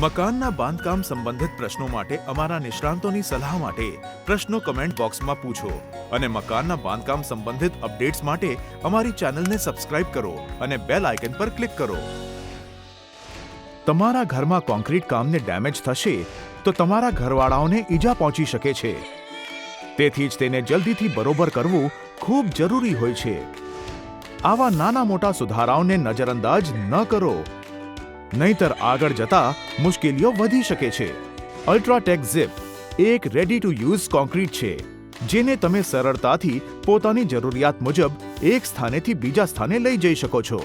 મકાનના બાંધકામ સંબંધિત પ્રશ્નો માટે અમારા નિષ્ણાંતોની સલાહ માટે પ્રશ્નો કમેન્ટ બોક્સમાં પૂછો અને મકાનના બાંધકામ સંબંધિત અપડેટ્સ માટે અમારી ચેનલને સબસ્ક્રાઇબ કરો અને બેલ આઇકન પર ક્લિક કરો. તમારા ઘરમાં કોન્ક્રીટ કામને ડેમેજ થશે તો તમારા ઘરવાળાઓને ઈજા પહોંચી શકે છે. તેથી જ તેને જલ્દીથી બરોબર કરવું ખૂબ જરૂરી હોય છે. આવા નાના મોટા સુધારાઓને નજરઅંદાજ ન કરો. નહીતર આગળ જતા મુશ્કેલીઓ વધી શકે છે. અલ્ટ્રાટેક ઝિપ એક રેડી ટુ યુઝ કોન્ક્રીટ છે, જેને તમે સરળતાથી પોતાની જરૂરિયાત મુજબ એક સ્થાનેથી બીજા સ્થાને લઈ જઈ શકો છો.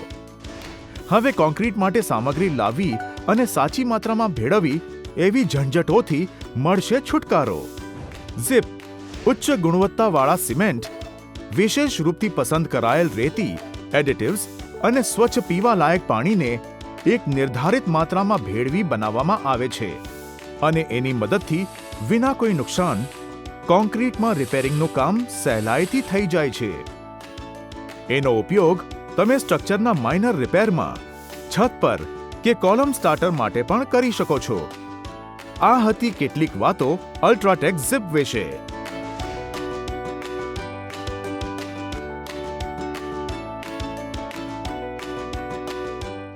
હવે કોન્ક્રીટ માટે સામગ્રી લાવવી અને સાચી માત્રામાં ભેળવવી એવી ઝંઝટોથી મળશે છુટકારો. ઝિપ ઉચ્ચ ગુણવત્તાવાળા સિમેન્ટ, વિશેષ રૂપથી પસંદ કરાયેલ રેતી એડિટિવ્સ અને સ્વચ્છ પીવા લાયક પાણીને એક નિર્ધારિત માત્રામાં ભેળવી બનાવવામાં આવે છે અને એની મદદથી વિના કોઈ નુકસાન કોન્ક્રીટમાં રિપેરિંગનું કામ સહેલાઈથી થઈ જાય છે. એનો ઉપયોગ તમે સ્ટ્રક્ચરના માઇનર રિપેરમાં, છત પર કે કોલમ સ્ટાર્ટર માટે પણ કરી શકો છો. આ હતી કેટલીક વાતો અલ્ટ્રાટેક ઝિપ વિશે.